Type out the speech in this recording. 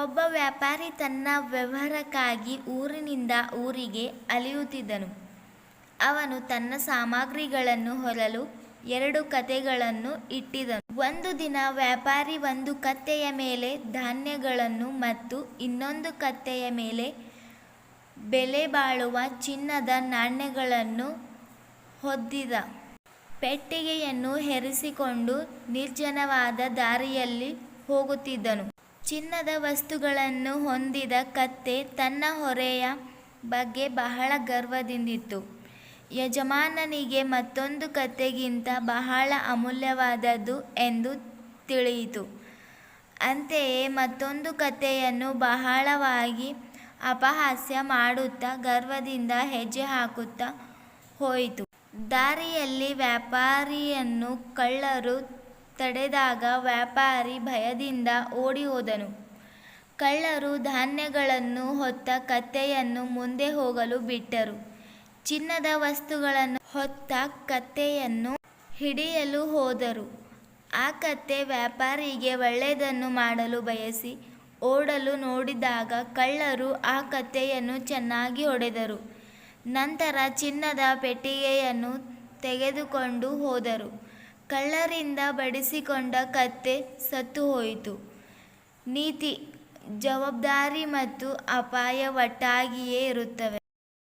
ಒಬ್ಬ ವ್ಯಾಪಾರಿ ತನ್ನ ವ್ಯವಹಾರಕ್ಕಾಗಿ ಊರಿನಿಂದ ಊರಿಗೆ ಅಲೆಯುತ್ತಿದ್ದನು. ಅವನು ತನ್ನ ಸಾಮಗ್ರಿಗಳನ್ನು ಹೊರಲು ಎರಡು ಕತೆಗಳನ್ನು ಇಟ್ಟಿದನು ಒಂದು ದಿನ ವ್ಯಾಪಾರಿ ಒಂದು ಕತ್ತೆಯ ಮೇಲೆ ಧಾನ್ಯಗಳನ್ನು ಮತ್ತು ಇನ್ನೊಂದು ಕತ್ತೆಯ ಮೇಲೆ ಬೆಲೆಬಾಳುವ ಚಿನ್ನದ ನಾಣ್ಯಗಳನ್ನು ಹೊದ್ದಿದ ಪೆಟ್ಟಿಗೆಯನ್ನು ಹೆರಿಸಿಕೊಂಡು ನಿರ್ಜನವಾದ ದಾರಿಯಲ್ಲಿ ಹೋಗುತ್ತಿದ್ದನು. ಚಿನ್ನದ ವಸ್ತುಗಳನ್ನು ಹೊಂದಿದ ಕತ್ತೆ ತನ್ನ ಹೊರೆಯ ಬಗ್ಗೆ ಬಹಳ ಗರ್ವದಿಂದಿತ್ತು. ಯಜಮಾನನಿಗೆ ಮತ್ತೊಂದು ಕತ್ತೆಗಿಂತ ಬಹಳ ಅಮೂಲ್ಯವಾದದ್ದು ಎಂದು ತಿಳಿಯಿತು. ಅಂತೆಯೇ ಮತ್ತೊಂದು ಕತ್ತೆಯನ್ನು ಬಹಳವಾಗಿ ಅಪಹಾಸ್ಯ ಮಾಡುತ್ತಾ ಗರ್ವದಿಂದ ಹೆಜ್ಜೆ ಹಾಕುತ್ತಾ ಹೋಯಿತು. ದಾರಿಯಲ್ಲಿ ವ್ಯಾಪಾರಿಯನ್ನು ಕಳ್ಳರು ತಡೆದಾಗ ವ್ಯಾಪಾರಿ ಭಯದಿಂದ ಓಡಿಹೋದನು. ಕಳ್ಳರು ಧಾನ್ಯಗಳನ್ನು ಹೊತ್ತ ಕತ್ತೆಯನ್ನು ಮುಂದೆ ಹೋಗಲು ಬಿಟ್ಟರು. ಚಿನ್ನದ ವಸ್ತುಗಳನ್ನು ಹೊತ್ತ ಕತ್ತೆಯನ್ನು ಹಿಡಿಯಲು ಹೋದರು. ಆ ಕತ್ತೆ ವ್ಯಾಪಾರಿಗೆ ಒಳ್ಳೆಯದನ್ನು ಮಾಡಲು ಬಯಸಿ ಓಡಲು ನೋಡಿದಾಗ ಕಳ್ಳರು ಆ ಕತ್ತೆಯನ್ನು ಚೆನ್ನಾಗಿ ಹೊಡೆದರು. ನಂತರ ಚಿನ್ನದ ಪೆಟ್ಟಿಗೆಯನ್ನು ತೆಗೆದುಕೊಂಡು ಹೋದರು. ಕಳ್ಳರಿಂದ ಬಡಿಸಿಕೊಂಡ ಕತ್ತೆ ಹೋಯಿತು ನೀತಿ, ಜವಾಬ್ದಾರಿ ಮತ್ತು ಅಪಾಯ ಒಟ್ಟಾಗಿಯೇ ಇರುತ್ತವೆ.